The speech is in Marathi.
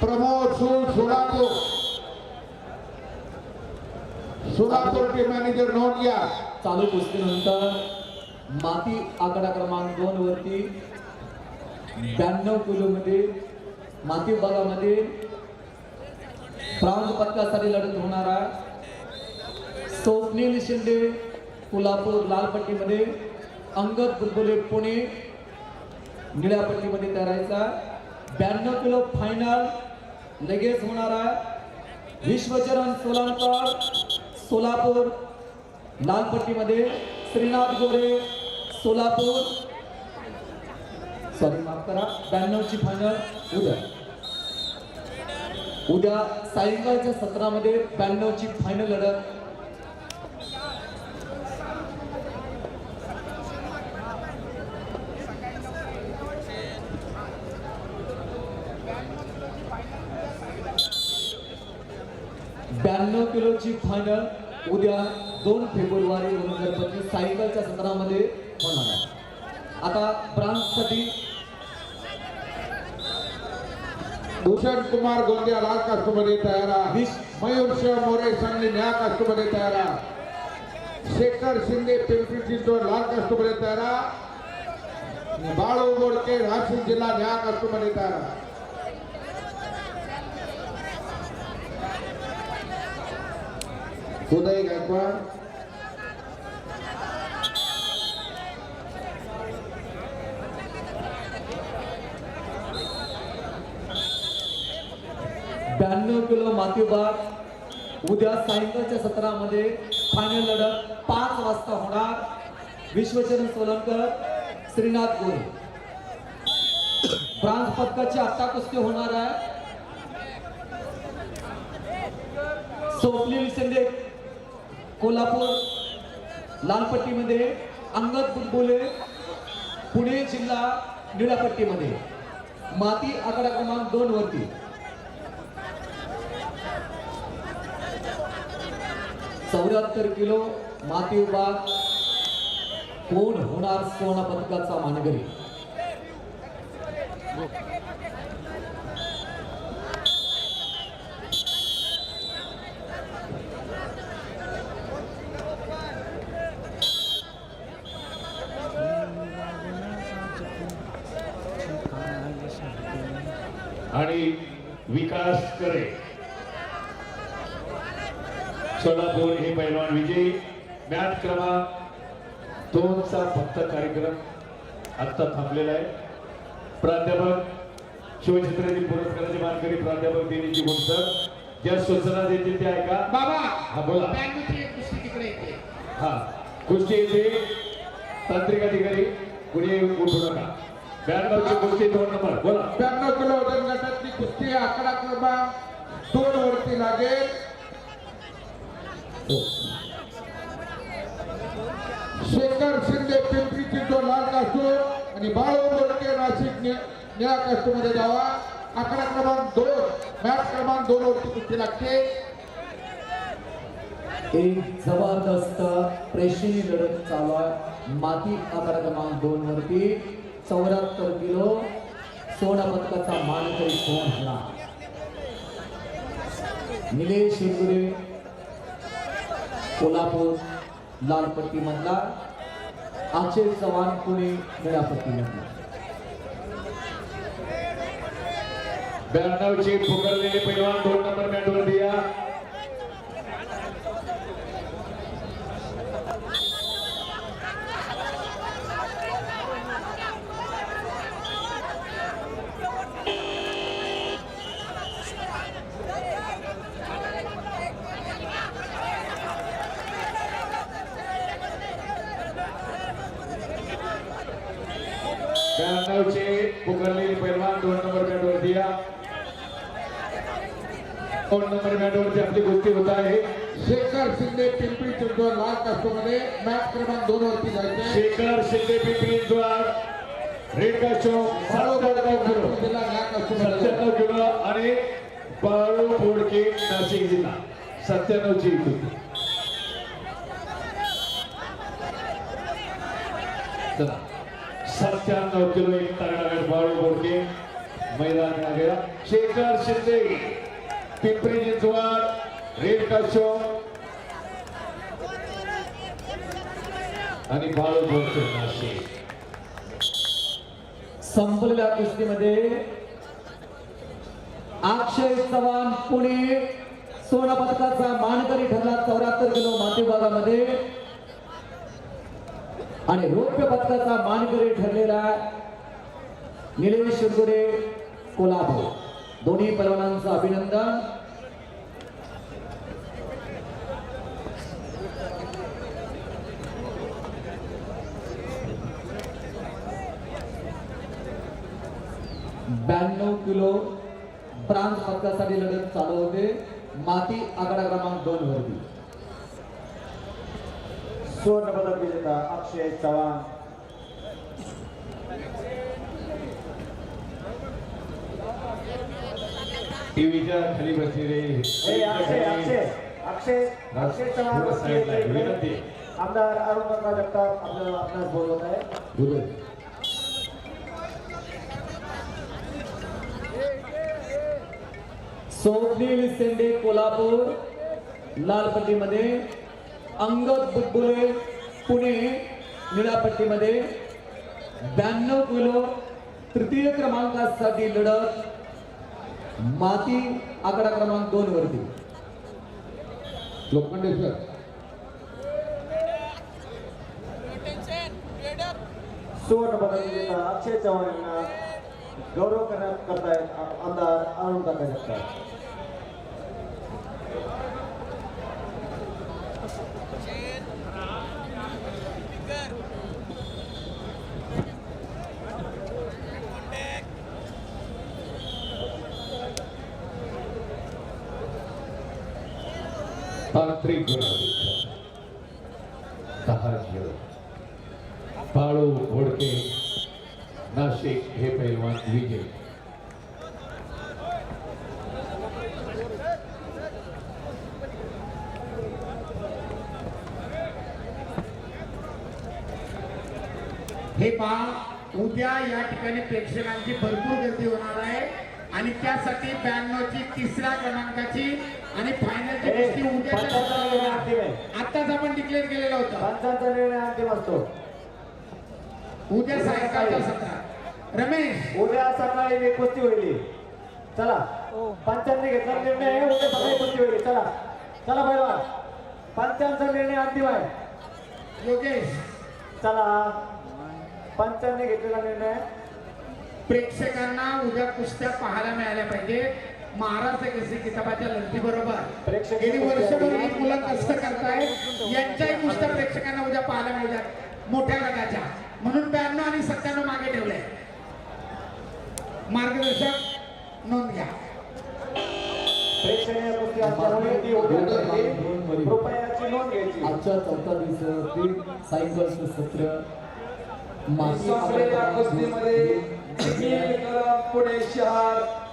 प्रमोद सूळ सोलापूर सोलापूर टीम मॅनेजर नोंद घ्या चालू कुस्तीनंतर माती आकडा क्रमांक दोन वरती ब्याण्णव किलो मध्ये माती विभागामध्ये ब्राऊन पदकासाठी लढत होणार आहे. स्वप्नील शिंदे कोल्हापूर लालपट्टीमध्ये अंगद बुलबुले पुणे निळ्या पट्टीमध्ये तयारायचा ब्याण्णव किलो फायनल लगेच होणार आहे विश्वचरण सोलांकर सोलापूर लालपट्टीमध्ये श्रीनाथ गोरे सोलापूर. सॉरी माफ करा ब्याण्णवची फायनल उद्या. उद्या सायंकाळच्या सत्रामध्ये ब्याण्णवची फायनल लढत. ब्याण्णव किलोची फायनल उद्या दोन फेब्रुवारी दोन हजार पंचवीस सायंकाळच्या सत्रामध्ये होणार आहे. आता ब्रांचसाठी भूषण कुमार गोंदिया लाल कास्टमध्ये तयार आहे. मयूर शिव मोरे सांगली निळ्या कास्टमध्ये तयार आहे. शेखर शिंदे पिंपरी चिंचवड लाल कास्टमध्ये तयार आहे. बाळू बोडके नाशिक जिल्हा निळ्या कास्टमध्ये तयार उदय गायकवाड ब्याण्णव किलो मातीबाग उद्या सायंकाळच्या सत्रामध्ये फायनल लढत पाच वाजता होणार. विश्वचरण सोलंकर श्रीनाथ गोरे. ब्रांज पदकाची आत्ता कुस्ती होणार आहे. सोपली शिंदे कोल्हापूर लालपट्टीमध्ये अंगद बुलबुले पुणे जिल्हा निळापट्टीमध्ये. माती आकडा क्रमांक दोन वरती. चौऱ्याहत्तर किलो माती विभाग. कोण होणार सोना पदकाचा मानकरी? आणि विकास करे. सोलापूर हे पैलवान विजयी. मॅच क्रमांक दोनचा फक्त कार्यक्रम आत्ता थांबलेला आहे. प्राध्यापक शिवछत्रपती पुरस्काराचे मानकरी प्राध्यापक देवीची गुणसर ज्या सूचना देतील त्या ऐका. बाबा हा बोला. कुस्ती येते. हा कुस्ती तांत्रिक अधिकारी पुढे उठू नका. ब्याण्णवची कुस्ती दोन नंबर. बोला. ब्याण्णव किलो वजन गटातली कुस्ती आकडा क्रमांक दोन वरती लागेल. शेखर शिंदे पिंपरी लाल आणि बाळू नाशिक निळा कास्टूमध्ये जावा. आकडा क्रमांक दोन मॅच क्रमांक दोन वरती कुस्ती लागते. एक जबरदस्त प्रेक्षणीय लढत चालू आहे. माती आकडा क्रमांक दोन वरती. चौऱ्याहत्तर किलो सोळा पदकाचा मानकरी कोण होणार निलेश शिरगुरे कोल्हापूर लालपट्टी मधला अक्षय चव्हाण पुणे निळापट्टी मधला ब्याण्णवचे फुकरलेले पैलवान दोन नंबर मॅटवर दिया. ब्याण्णवचे पुकारलेले पैलवान दोन नंबर मॅटवर या. दोन नंबर मॅटवरती आपली कुस्ती होत आहे. शेखर शिंदे पिंपरी चिंचवड लाल कास्टूमध्ये मॅच क्रमांक दोन वरती जायचे शेखर शिंदे पिंपरी द्वार रेड कास्टो बाळू बोडके सत्त्याण्णव किलो नाशिक जिल्हा कास्टूमध्ये सत्त्याण्णव किलो आणि बाळू बोडके नाशिक जिल्हा. सत्त्याण्णवची कुस्ती चला. सत्त्याण्णव किलो एक तगडा बाळू बोडके मैदानात आलेला शेखर शिंदे पिंपरी चिंचवड रेड कशो आणि बाळू बोडके नाशिक. संपलेल्या कुस्तीमध्ये अक्षय चव्हाण पुणे सोना पदकाचा मानकरी ठरला चौऱ्याहत्तर किलो माती विभागामध्ये आणि रौप्य पदकाचा मानकरी ठरलेला निलेश शिरगुडे कोल्हापूर. दोन्ही पैलवानांचं अभिनंदन. ब्याण्णव किलो ब्रांज पदकासाठी लढत चालू होते. माती आकडा क्रमांक दोन वरती. सुवर्ण पदक विजेता अक्षय चव्हाण। टीव्हीच्या खाली बसलेले हे अक्षय अक्षय अक्षय अक्षय चव्हाण आहे, विनंती. आमदार अरुण काका जगताप आपल्याला आपणास बोलवत आहे. स्वप्नील सेंडे कोल्हापूर लालपट्टीमध्ये. अंगद बुटबुले पुणे निळापट्टीमध्ये ब्याण्णव किलो तृतीय क्रमांकासाठी लढत माती आकडा क्रमांक दोन वरती. लोखंडे सर सुवर्ण पदक अक्षय चव्हाण यांना गौरव करण्यात करतायत आमदार अरुण काका जगताप तांत्रिक बाळू घोडके नाशिक हे पैलवान विजय हे पहा उद्या या ठिकाणी प्रेक्षकांची भरपूर गर्दी होणार आहे. आणि त्यासाठी ब्याण्णवची तिसऱ्या क्रमांकाची आणि फायनलची हे, कुस्ती आहे. आत्ताच आपण डिक्लेअर केलेला होता. पंचांचा निर्णय अंतिम असतो. उद्या सायंकाळच्या सत्रात रमेश. उद्या सकाळी एक कुस्ती होईल. चला. पंचांनी घेतला निर्णय. उद्या सकाळी कुस्ती होईल. चला. चला पैलवान पंचांचा निर्णय अंतिम आहे. योगेश. चला. पंचांनी घेतलेला निर्णय. प्रेक्षकांना उद्या कुस्त्या पाहायला मिळाल्या पाहिजे महाराष्ट्र केसरी किताबाच्या लढती बरोबर? प्रेक्षक गेली वर्षभर ही मुलं कष्ट करतायत. यांच्याही कुस्त्या प्रेक्षकांना उद्या पाहायला मिळतात. मोठ्या गटाच्या म्हणून ब्याण्णव आणि सत्त्याण्णव मागे ठेवलंय. मार्गदर्शक नोंद घ्या. प्रेक्षणीय कुस्ती असल्यामुळे ती नोंद घ्यायची. आजच्या चौथा दिवसावरती सायंकाळचं सत्र. कुस्तीमध्ये कदम पुणे शहर.